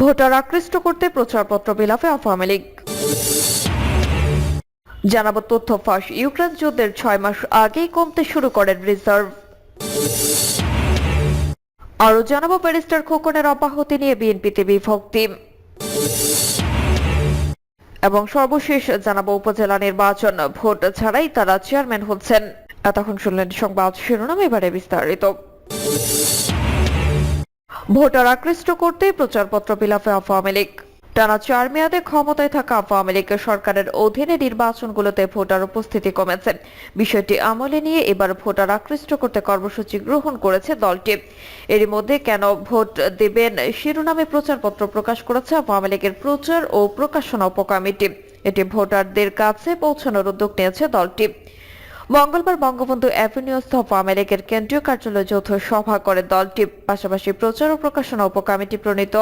Voter আকৃষ্ট করতে প্রচারপত্র বিলাপে আওয়ামী লীগ। জানাব তথ্য ফাঁস। ইউক্রেন যুদ্ধের ছয় মাস আগেই কমতে শুরু করেন রিজার্ভ। আরও জানাব ব্যারিস্টার খোকনের অব্যাহতি নিয়ে বিএনপিতে বিভক্তি এবং সর্বশেষ জানাব উপজেলা নির্বাচন। ভোট ছাড়াই তারা চেয়ারম্যান হচ্ছেন। এতক্ষণ শুনলেন সংবাদ শিরোনাম, এবারে বিস্তারিত। ভোটার আকৃষ্ট করতে প্রচারপত্র বিলাপে আওয়ামী লীগ। টানা চার মেয়াদে ক্ষমতায় থাকা আওয়ামী লীগ সরকারের অধীনে নির্বাচনগুলোতে ভোটার উপস্থিতি কমেছে। বিষয়টি আমলে নিয়ে এবার ভোটার আকৃষ্ট করতে কর্মসূচি গ্রহণ করেছে দলটি। এরই মধ্যে কেন ভোট দেবেন শিরোনামে প্রচারপত্র প্রকাশ করেছে আওয়ামী লীগের প্রচার ও প্রকাশনা উপকমিটি। এটি ভোটারদের কাছে পৌঁছানোর উদ্যোগ নিয়েছে দলটি। মঙ্গলবার বঙ্গবন্ধু অ্যাভিনিউস্থ আওয়ামী লীগের কেন্দ্রীয় কার্যালয়ে যৌথ সভা করে দলটি, পাশাপাশি প্রচার ও প্রকাশনা উপকমিটি প্রণীত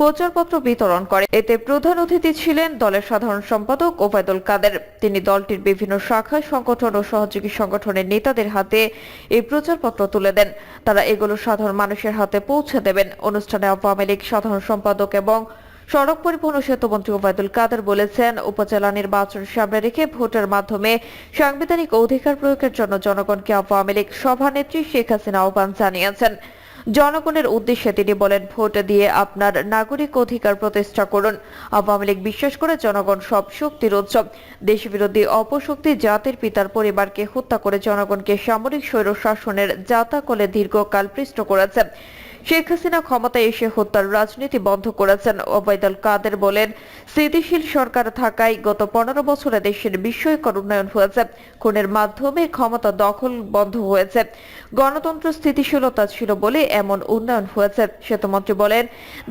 প্রচারপত্র বিতরণ করে। এতে প্রধান অতিথি ছিলেন দলের সাধারণ সম্পাদক ওবায়দুল কাদের। তিনি দলটির বিভিন্ন শাখা সংগঠন ও সহযোগী সংগঠনের নেতাদের হাতে এই প্রচারপত্র তুলে দেন। তারা এগুলো সাধারণ মানুষের হাতে পৌঁছে দেবেন। অনুষ্ঠানে আওয়ামী লীগ সাধারণ সম্পাদক এবং সড়ক পরিবহন ও সেতুমন্ত্রী ওবায়দুল কাদের বলেছেন, উপজেলা নির্বাচন সামনে রেখে ভোটের মাধ্যমে সাংবিধানিক অধিকার প্রয়োগের জন্য জনগণকে আওয়ামী লীগ সভানেত্রী শেখ হাসিনা আহ্বান জানিয়েছেন। জনগণের উদ্দেশ্যে তিনি বলেন, ভোট দিয়ে আপনার নাগরিক অধিকার প্রতিষ্ঠা করুন। আওয়ামী লীগ বিশ্বাস করে জনগণ সব শক্তির উৎসব দেশবিরোধী অপশক্তি জাতির পিতার পরিবারকে হত্যা করে জনগণকে সামরিক স্বৈর শাসনের জাতাকলে দীর্ঘকাল পৃষ্ঠ করেছে। শেখ হাসিনা ক্ষমতায় এসে হত্যার রাজনীতি বন্ধ করেছেন ওবায়দুল কাদের বলেন, স্থিতিশীল সরকার থাকায় গত পনেরো বছরে দেশের বিস্ময়কর উন্নয়ন হয়েছে। খুনের মাধ্যমে ক্ষমতা দখল বন্ধ হয়েছে। গণতন্ত্র স্থিতিশীলতা ছিল বলে এমন উন্নয়ন হয়েছে। সেতুমন্ত্রী বলেন,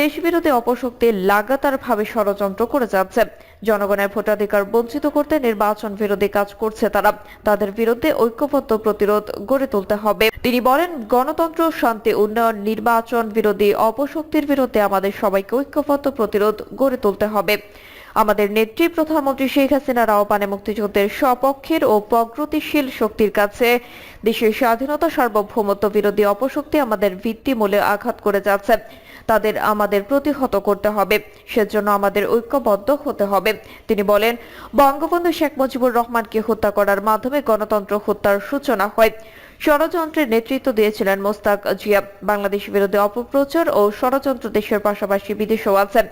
দেশবিরোধী অপশক্তি লাগাতারভাবে ষড়যন্ত্র করে যাচ্ছে। জনগণের ভোটাধিকার বঞ্চিত করতে নির্বাচন বিরোধী কাজ করছে তারা। তাদের বিরুদ্ধে ঐক্যবদ্ধ প্রতিরোধ গড়ে তুলতে হবে। তিনি বলেন, গণতন্ত্র, শান্তি, উন্নয়ন, নির্বাচন বিরোধী অপশক্তির বিরুদ্ধে আমাদের সবাইকে ঐক্যবদ্ধ প্রতিরোধ গড়ে তুলতে হবে। আমাদের নেত্রী প্রধানমন্ত্রী শেখ হাসিনার আহ্বানে মুক্তিযুদ্ধের সপক্ষের ও প্রগতিশীল শক্তির কাছে দেশের স্বাধীনতা সার্বভৌমত্ব বিরোধী অপশক্তি আমাদের ভিত্তিমূলে আঘাত করে যাচ্ছে। তাদের আমাদের প্রতিহত করতে হবে, সেজন্য আমাদের ঐক্যবদ্ধ হতে হবে। তিনি বলেন, বঙ্গবন্ধু শেখ মুজিবুর রহমানকে হত্যা করার মাধ্যমে গণতন্ত্র হত্যার সূচনা হয়। ষড়যন্ত্রের নেতৃত্ব দিয়েছিলেন মোস্তাক জিয়া। বাংলাদেশ বিরুদ্ধে অপপ্রচার ও ষড়যন্ত্র দেশের পাশাপাশি বিদেশেও আছেন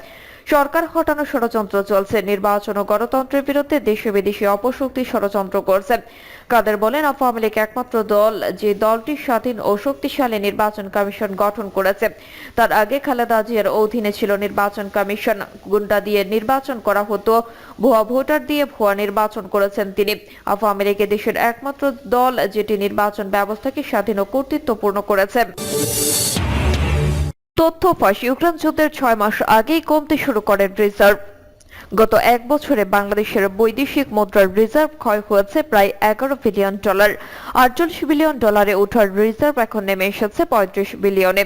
সরকার হটানো ষড়যন্ত্র চলছে। নির্বাচন ও গণতন্ত্রের বিরুদ্ধে দেশে বিদেশে অপশক্তি ষড়যন্ত্র করছে কাদের বলেন, আওয়ামী লীগ একমাত্র দল যে দলটি স্বাধীন ও শক্তিশালী নির্বাচন কমিশন গঠন করেছে। তার আগে খালেদা জিয়ার অধীনে ছিল নির্বাচন কমিশন। গুন্ডা দিয়ে নির্বাচন করা হতো, ভুয়া ভোটার দিয়ে ভুয়া নির্বাচন করেছেন তিনি। আওয়ামী লীগ দেশের একমাত্র দল যেটি নির্বাচন ব্যবস্থাকে স্বাধীন ও কর্তৃত্বপূর্ণ করেছে। তথ্য ফাঁস ইউক্রেন যুদ্ধের ছয় মাস আগেই কমতে শুরু করেন রিজার্ভ। গত এক বছরে বাংলাদেশের বৈদেশিক মুদ্রার রিজার্ভ ক্ষয় হয়েছে প্রায় এগারো বিলিয়ন ডলার। আটচল্লিশ বিলিয়ন ডলারে ওঠার রিজার্ভ এখন নেমে এসেছে পঁয়ত্রিশ বিলিয়নে।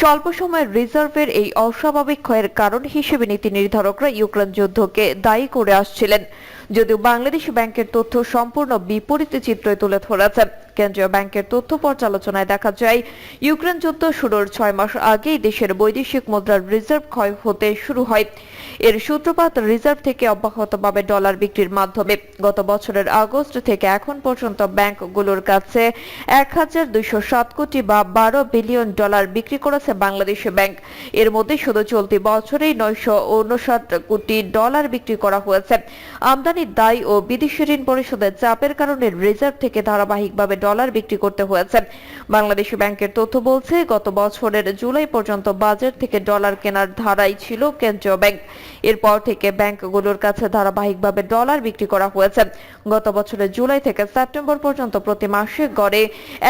স্বল্প সময়ের রিজার্ভের এই অস্বাভাবিক ক্ষয়ের কারণ হিসেবে নীতি নির্ধারকরা ইউক্রেন যুদ্ধকে দায়ী করে আসছিলেন। যদিও বাংলাদেশ ব্যাংকের তথ্য সম্পূর্ণ বিপরীত চিত্রই তুলে ধরেছে। কেন্দ্রীয় ব্যাংকের তথ্য পর্যালোচনায় দেখা যায়, ইউক্রেন যুদ্ধ শুরুর ছয় মাস আগেই দেশের বৈদেশিক মুদ্রার রিজার্ভ ক্ষয় হতে শুরু হয়। এর সূত্রপাত রিজার্ভ থেকে অব্যাহতভাবে ডলার বিক্রির মাধ্যমে। গত বছরের আগস্ট থেকে এখন পর্যন্ত ব্যাংকগুলোর কাছে এক হাজার দুইশো সাত কোটি বা বারো বিলিয়ন ডলার বিক্রি করেছে বাংলাদেশ ব্যাংক। এর মধ্যে শুধু চলতি বছরেই নয়শো উনষাট কোটি ডলার বিক্রি করা হয়েছে। আমদানির দায় ও বিদেশি ঋণ পরিশোধের চাপের কারণে রিজার্ভ থেকে ধারাবাহিকভাবে ডলার বিক্রি করতে হয়েছে বাংলাদেশ ব্যাংকের তথ্য বলছে, গত বছরের জুলাই পর্যন্ত বাজার থেকে ডলার কেনার ধারাই ছিল কেন্দ্রীয় ব্যাংক। এরপর থেকে ব্যাংকগুলোর কাছে ধারাবাহিকভাবে ডলার বিক্রি করা হয়েছে। গত বছরের জুলাই থেকে সেপ্টেম্বর পর্যন্ত প্রতি মাসে গড়ে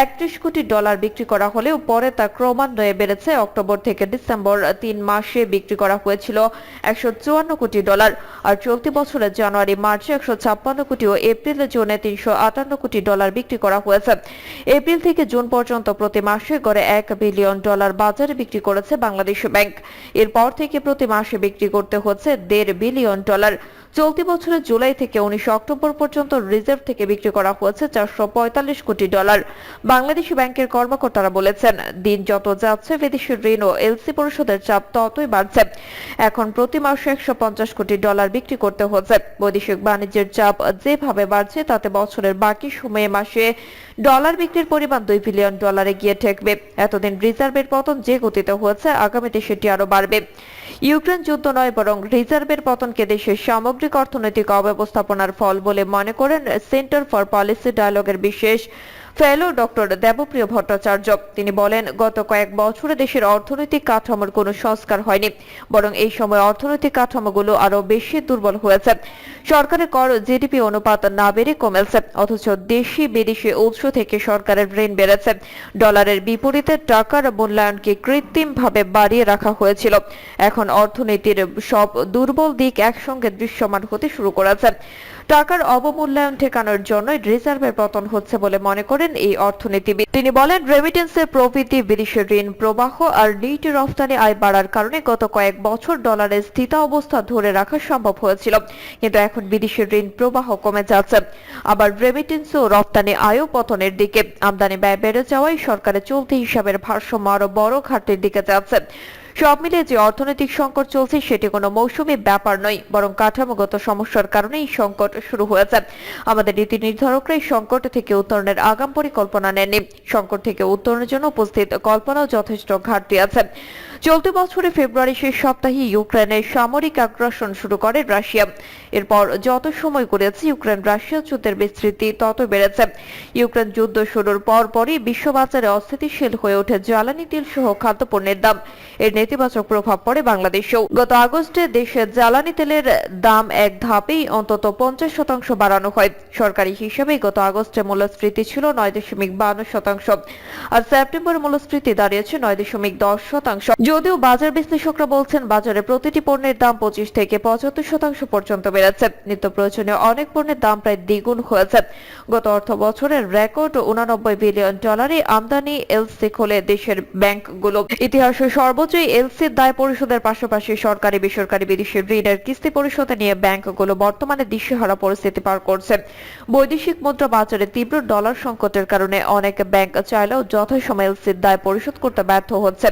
একত্রিশ কোটি ডলার বিক্রি করা হলেও পরে তা ক্রমান্বয়ে বেড়েছে। অক্টোবর থেকে ডিসেম্বর তিন মাসে বিক্রি করা হয়েছিল একশো চুয়ান্ন কোটি ডলার আর চলতি বছরের জানুয়ারি, মার্চ একশো ছাপ্পান্ন কোটি ও এপ্রিল, জুনে তিনশো আটান্ন কোটি ডলার বিক্রি করা হয়েছে। এপ্রিল থেকে জুন পর্যন্ত প্রতি মাসে গড়ে এক বিলিয়ন ডলার বাজারে বিক্রি করেছে বাংলাদেশ ব্যাংক। এরপর থেকে প্রতি মাসে বিক্রি করতে হচ্ছে দেড় বিলিয়ন ডলার। চলতি বছরের জুলাই থেকে উনিশে অক্টোবর পর্যন্ত রিজার্ভ থেকে বিক্রি করা হয়েছে চারশো পঁয়তাল্লিশ কোটি ডলার। বাংলাদেশ ব্যাংকের কর্মকর্তারা বলেছেন, দিন যত যাচ্ছে বিদেশি ঋণ ও এলসি পরিশোধের চাপ ততই বাড়ছে। এখন প্রতি মাসে একশো পঞ্চাশ কোটি ডলার বিক্রি করতে হচ্ছে। বৈদেশিক বাণিজ্যের চাপ যেভাবে বাড়ছে, তাতে বছরের বাকি সময়ে মাসে ডলার বিক্রির পরিমাণ দুই বিলিয়ন ডলারে গিয়ে ঠেকবে। এতদিন রিজার্ভের পতন যে গতিতে হয়েছে আগামীতে সেটি আরও বাড়বে। ইউক্রেন যুদ্ধ নয়, বরং রিজার্ভের পতনকে দেশের সামগ্রিক অর্থনৈতিক অব্যবস্থাপনার ফল বলে মনে করেন সেন্টার ফর পলিসি ডায়ালগের বিশেষ ফেলো ডক্টর দেবপ্রিয় ভট্টাচার্য। তিনি বলেন, গত কয়েক বছরে দেশের অর্থনৈতিক কাঠামোর কোনো সংস্কার হয়নি, বরং এই সময় অর্থনৈতিক কাঠামোগুলো আরও বেশি দুর্বল হয়েছে। সরকারের কর জিডিপি অনুপাত না বেড়ে কমেছে, অথচ দেশি বিদেশি উৎস থেকে সরকারের ঋণ বেড়েছে। ডলারের বিপরীতে টাকার মূল্যায়নকে কৃত্রিমভাবে বাড়িয়ে রাখা হয়েছিল। এখন অর্থনীতির সব দুর্বল দিক একসঙ্গে দৃশ্যমান হতে শুরু করেছে। টাকার অবমূল্যায়ন ঠেকানোর জন্য রিজার্ভের পতন হচ্ছে বলে মনে করেন এই অর্থনীতিবিদ। তিনি বলেন রেমিটেন্সের প্রবৃদ্ধি বিদেশি ঋণ প্রবাহ আর নীতি রফতানি আয় বাড়ার কারণে গত কয়েক বছর ডলারের স্থিতা অবস্থা ধরে রাখা সম্ভব হয়েছিল। কিন্তু এখন বিদেশি ঋণ প্রবাহ কমে যাচ্ছে। আবার রেমিটেন্স ও রফতানি আয়ও পতনের দিকে। আমদানি ব্যয় বেড়ে যাওয়ায় সরকারের চলতি হিসাবের ভারসাম্য আরও বড় ঘাটতির দিকে যাচ্ছে। সব মিলে যে অর্থনৈতিক সংকট চলছে, সেটি কোনো মৌসুমী ব্যাপার নয়, বরং কাঠামোগত সমস্যার কারণে এই সংকট শুরু হয়েছে। আমাদের নীতি নির্ধারকরা এই সংকট থেকে উত্তরণের আগাম পরিকল্পনা নেননি। সংকট থেকে উত্তরণের জন্য উপস্থিত কল্পনাও যথেষ্ট ঘাটতি আছে। চলতি বছরের ফেব্রুয়ারি শেষ সপ্তাহে ইউক্রেনের সামরিক আগ্রাসন শুরু করে রাশিয়া। এরপর যত সময় করেছে ইউক্রেন রাশিয়া যুদ্ধের বিস্তৃতি তত বেড়েছে। ইউক্রেন যুদ্ধ শুরুর পর পরই বিশ্ববাজারে অস্থিতিশীল হয়ে ওঠে জ্বালানি তেল সহ খাদ্যপণ্যের দাম। এর নেতিবাচক প্রভাব পড়ে বাংলাদেশেও। গত আগস্টে দেশে জ্বালানি তেলের দাম এক ধাপেই অন্তত পঞ্চাশ শতাংশ বাড়ানো হয়। সরকারি হিসাবে গত আগস্টে মূল্যস্ফীতি ছিল নয় দশমিক বান্ন শতাংশ। আর সেপ্টেম্বর মূল্যস্ফীতি দাঁড়িয়েছে নয় দশমিক দশ শতাংশ। যদিও বাজার বিশ্লেষকরা বলছেন, বাজারে প্রতিটি পণ্যের দাম পঁচিশ থেকে পঁচাত্তর শতাংশ পর্যন্ত বেড়েছে। নিত্য প্রয়োজনীয় অনেক পণ্যের দাম প্রায় দ্বিগুণ হয়েছে। গত অর্থ বছরের রেকর্ড উনানব্বই বিলিয়ন ডলারে আমদানি এলসি খোলে দেশের ব্যাংকগুলো। ইতিহাসে সর্বোচ্চ এলসির দায় পরিশোধের পাশাপাশি সরকারি, বেসরকারি বিদেশি ঋণের কিস্তি পরিশোধে নিয়ে ব্যাংকগুলো বর্তমানে দিশেহারা পরিস্থিতি পার করছে। বৈদেশিক মুদ্রা বাজারে তীব্র ডলার সংকটের কারণে অনেক ব্যাংক চাইলেও যথাসময়ে এলসির দায় পরিশোধ করতে ব্যর্থ হচ্ছে।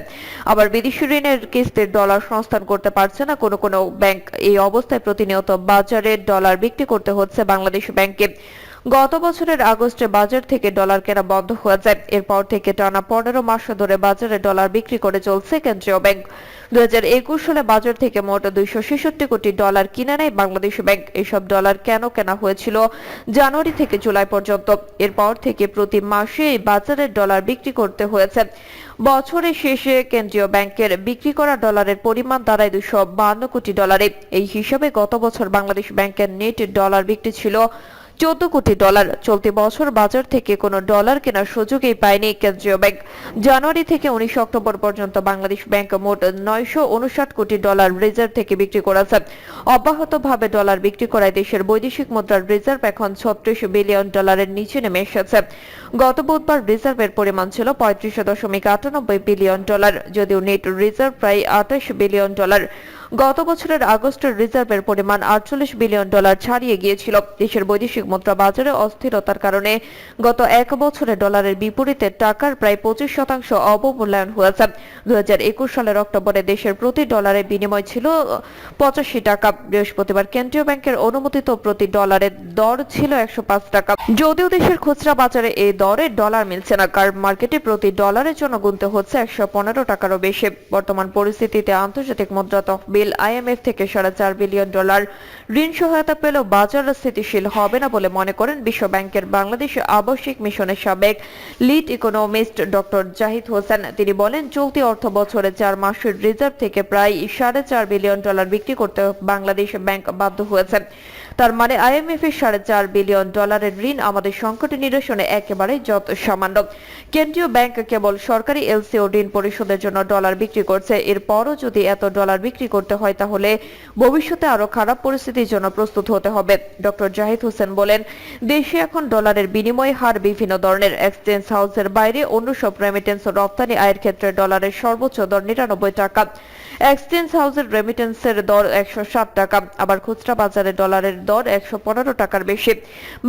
আবার বিদেশি ঋণের কিস্তির ডলার সংস্থান করতে পারছে না। কোনো কোনো ব্যাংক এই অবস্থায় প্রতিনিয়ত বাজারে ডলার বিক্রি করতে হচ্ছে বাংলাদেশ ব্যাংকে। গত বছরের আগস্টে বাজার থেকে ডলার কেনা বন্ধ হয়ে যায়। এরপর থেকে টানা পনেরো মাস ধরে বাজারে ডলার বিক্রি করে চলছে কেন্দ্রীয় ব্যাংক। দুই সালে বাজার থেকে মোট দুইশো ছেষট্টি কোটি ডলার কিনে নেয় বাংলাদেশ ব্যাংক। এসব ডলার কেন কেনা হয়েছিল জানুয়ারি থেকে জুলাই পর্যন্ত। এরপর থেকে প্রতি মাসে বাজারে ডলার বিক্রি করতে হয়েছে। বছরের শেষে কেন্দ্রীয় ব্যাংকের বিক্রি করা ডলারের পরিমাণ দাঁড়ায় দুশো কোটি ডলারে। এই হিসাবে গত বছর বাংলাদেশ ব্যাংকের নেট ডলার বিক্রি ছিল চোদ্দ কোটি ডলার। চলতি বছর বাজার থেকে কোনো ডলার কেনার সুযোগই পায়নি কেন্দ্রীয় ব্যাংক। জানুয়ারি থেকে উনিশ অক্টোবর পর্যন্ত বাংলাদেশ ব্যাংক মোট নয়শো উনষাট কোটি ডলার রিজার্ভ থেকে বিক্রি করেছে। অব্যাহতভাবে ডলার বিক্রি করায় দেশের বৈদেশিক মুদ্রার রিজার্ভ এখন ছত্রিশ বিলিয়ন ডলারের নিচে নেমে এসেছে। গত বুধবার রিজার্ভের পরিমাণ ছিল পঁয়ত্রিশ দশমিক আটানব্বই বিলিয়ন ডলার, যদিও নেট রিজার্ভ প্রায় আঠাশ বিলিয়ন ডলার। গত বছরের আগস্টের রিজার্ভের পরিমাণ আটচল্লিশ বিলিয়ন ডলার ছাড়িয়ে গিয়েছিল। দেশের বৈদেশিক মুদ্রা বাজারে অস্থিরতার কারণে গত এক বছরে ডলারের বিপরীতে টাকার প্রায় পঁচিশ শতাংশ অবমূল্যায়ন হয়েছে। দু সালের অক্টোবরে দেশের প্রতি ডলারের বিনিময় ছিল পঁচাশি টাকা। বৃহস্পতিবার কেন্দ্রীয় ব্যাংকের অনুমোদিত প্রতি ডলারের দর ছিল একশো পাঁচ টাকা। যদিও দেশের খুচরা বাজারে এই দরে ডলার মিলছে না, কার মার্কেটে প্রতি ডলারের জন্য গুনতে হচ্ছে একশো পনেরো টাকারও বেশি। বর্তমান পরিস্থিতিতে আন্তর্জাতিক মুদ্রা তহবিল আইএমএফ থেকে সাড়ে চার বিলিয়ন ডলার। ঋণ সহায়তা পেলেও বাজার স্থিতিশীল হবে না বলে মনে করেন বিশ্ব ব্যাংকের বাংলাদেশ আবাসিক মিশনের সাবেক lead economist doctor Zahid Hossain. তিনি বলেন, চলতি অর্থ বছরে চার মাসের রিজার্ভ থেকে প্রায় সাড়ে চার বিলিয়ন ডলার বিক্রি করতে বাংলাদেশ ব্যাংক বাধ্য হয়েছে। তার মানে আইএমএফ এর সাড়ে চার বিলিয়ন ডলারের ঋণ আমাদের সংকট নিরসনে একেবারে যত সামান্য। কেন্দ্রীয় ব্যাংক কেবল সরকারি এলসিও ঋণ পরিশোধের জন্য ডলার বিক্রি করছে। এরপরও যদি এত ডলার বিক্রি করতে হয় তাহলে ভবিষ্যতে আরও খারাপ পরিস্থিতির জন্য প্রস্তুত হতে হবে। ডক্টর জাহিদ হোসেন বলেন, দেশে এখন ডলারের বিনিময় হার বিভিন্ন ধরনের। এক্সচেঞ্জ হাউসের বাইরে অন্য সব রেমিটেন্স ও রপ্তানি আয়ের ক্ষেত্রে ডলারের সর্বোচ্চ দর নিরানব্বই টাকা। এক্সচেঞ্জ হাউসের রেমিটেন্সের দর একশো ষাট টাকা, আবার খুচরা বাজারে ডলারের দর একশো পনেরো টাকার বেশি।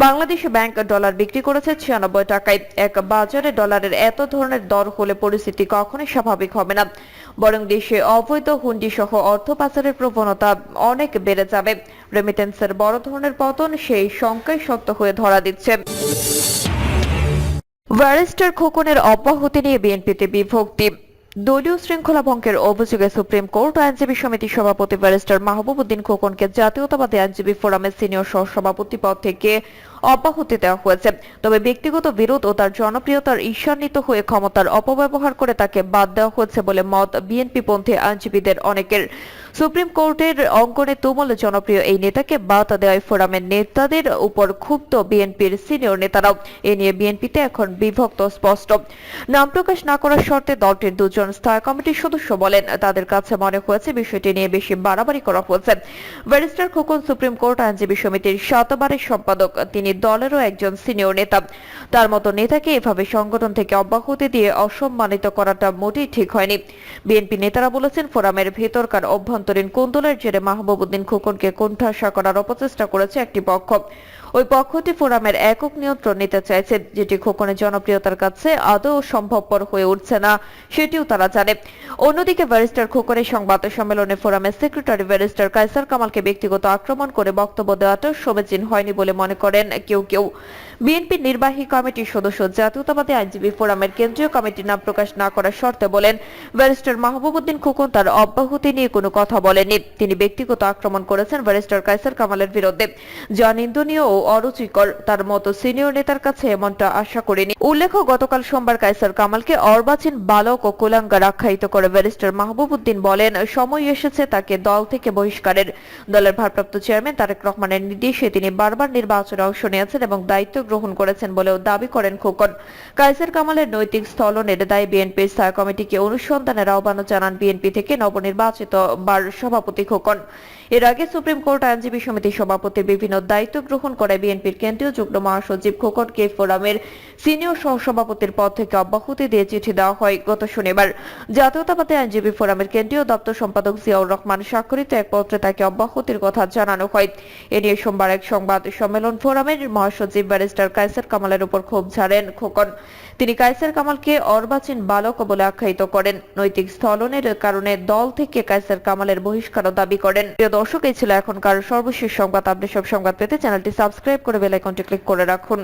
বাংলাদেশ ব্যাংক ডলার বিক্রি করেছে ছিয়ানব্বই টাকায়। এক বাজারে ডলারের এত ধরনের দর হলে পরিস্থিতি কখনোই স্বাভাবিক হবে না। বরং দেশে অবৈধ হুন্ডি সহ অর্থ পাচারের প্রবণতা অনেক বেড়ে যাবে। রেমিটেন্সের বড় ধরনের পতন সেই শঙ্কায় সত্য হয়ে ধরা দিচ্ছে। ব্যারিস্টার খোকনের অব্যাহতি নিয়ে বিএনপিতে বিভক্তি। দলীয় শৃঙ্খলা ভঙ্গের অভিযোগে সুপ্রিম কোর্ট আইনজীবী সমিতির সভাপতি ব্যারিস্টার মাহবুব উদ্দিন খোকনকে জাতীয়তাবাদী আইনজীবী ফোরামের সিনিয়র সহসভাপতি পদ থেকে অব্যাহতি দেওয়া হয়েছে। তবে ব্যক্তিগত বিরোধ ও তার জনপ্রিয়তার ঈর্ষান্বিত হয়ে ক্ষমতার অপব্যবহার করে তাকে বাদ দেওয়া হয়েছে বলে মত বিএনপি পন্থী আইনজীবীদের অনেকের। সুপ্রিম কোর্টের অঙ্গনে তুমুল জনপ্রিয় এই নেতাকে বাদ দেওয়ায় ফোরামের নেতাদের উপর ক্ষুব্ধ বিএনপির সিনিয়র নেতারাও। এ নিয়ে বিএনপিতে এখন বিভক্ত স্পষ্ট। নাম প্রকাশ না করার শর্তে দলটির দুজন স্থায়ী কমিটির সদস্য বলেন, তাদের কাছে মনে হয়েছে বিষয়টি নিয়ে বেশি বাড়াবাড়ি করা হয়েছে। ব্যারিস্টার খোকন সুপ্রিম কোর্ট আইনজীবী সমিতির শতবারের সম্পাদক, তিনি দলেরও একজন সিনিয়র নেতা। তার মতো নেতাকে এভাবে সংগঠন থেকে অব্যাহতি দিয়ে অসম্মানিত করাটা মোটেই ঠিক হয়নি। বিএনপি নেতারা বলেছেন, ফোরামের ভেতরকার অভ্যন্তরীণ কোন্দলের জেরে মাহবুবুদ্দিন খোকনকে কোণঠাসা করার অপচেষ্টা করেছে একটি পক্ষ। ওই পক্ষটি ফোরামের একক নিয়ন্ত্রণ নিতে চাইছে, যেটি খোকনের জনপ্রিয়তার কাছে আদৌ সম্ভবপর হয়ে উঠছে না, সেটিও তারা জানে। অন্যদিকে ব্যারিস্টার খোকনের সংবাদ সম্মেলনে ফোরামের সেক্রেটারি ব্যারিস্টার কাইসার কামালকে ব্যক্তিগত আক্রমণ করে বক্তব্য দেওয়াটা সমীচীন হয়নি বলে মনে করেন কেউ কেউ। বিএনপির নির্বাহী কমিটির সদস্য জাতীয়তাবাদী আইনজীবী ফোরামের কেন্দ্রীয় কমিটির নাম প্রকাশ না করার শর্তে বলেন, ব্যারিস্টার মাহবুবুদ্দিন খোকন তার অব্যাহতি নিয়ে কোনো কথা বলেননি। তিনি ব্যক্তিগত আক্রমণ করেছেন ব্যারিস্টার কাইসার কামালের বিরুদ্ধে। যা নিন্দনীয় ও অরুচিকর। তার মতো সিনিয়র নেতার কাছে এমনটা আশা করিনি। উল্লেখ্য, গতকাল সোমবার কাইসার কামালকে অর্বাচীন বালক ও কুলাঙ্গার আখ্যায়িত করে ব্যারিস্টার মাহবুবুদ্দিন বলেন, সময় এসেছে তাকে দল থেকে বহিষ্কারের। দলের ভারপ্রাপ্ত চেয়ারম্যান তারেক রহমানের নির্দেশে তিনি বারবার নির্বাচনে অংশ নিয়েছেন এবং দায়িত্ব গ্রহণ করেছেন বলেও দাবি করেন খোকন। কাইসার কামালের নৈতিক স্থলনের দায় বিএনপির স্থায়ী কমিটিকে অনুসন্ধানের আহ্বান জানান বিএনপি থেকে নবনির্বাচিত বার সভাপতি খোকন। এর আগে সুপ্রিম কোর্ট আইনজীবী সমিতির সভাপতি বিভিন্ন দায়িত্ব গ্রহণ করে বিএনপির কেন্দ্রীয় যুগ্ম মহাসচিব খোকনকে ফোরামের সিনিয়র সহসভাপতির পদ থেকে অব্যাহতি দিয়ে চিঠি দেওয়া হয় গত শনিবার। জাতীয়তাবাদী আইনজীবী ফোরামের কেন্দ্রীয় দপ্তর সম্পাদক জিয়াউর রহমান স্বাক্ষরিত এক পত্রে তাকে অব্যাহতির কথা জানানো হয়। এ নিয়ে সোমবার এক সংবাদ সম্মেলন ফোরামের মহাসচিব ব্যারিস্টার কাইসার কামালের উপর ক্ষোভ ঝাড়েন খোকন। তিনি কাইসার কামালকে অর্বাচীন বালক বলে আখ্যায়িত করেন। নৈতিক স্থলনের কারণে দল থেকে কাইসার কামালের বহিষ্কারও দাবি করেন। প্রিয় দর্শক, এই ছিল এখনকার সর্বশেষ সংবাদ। আপনি সব সংবাদ পেতে চ্যানেলটি সাবস্ক্রাইব করে বেল আইকনটি ক্লিক করে রাখুন।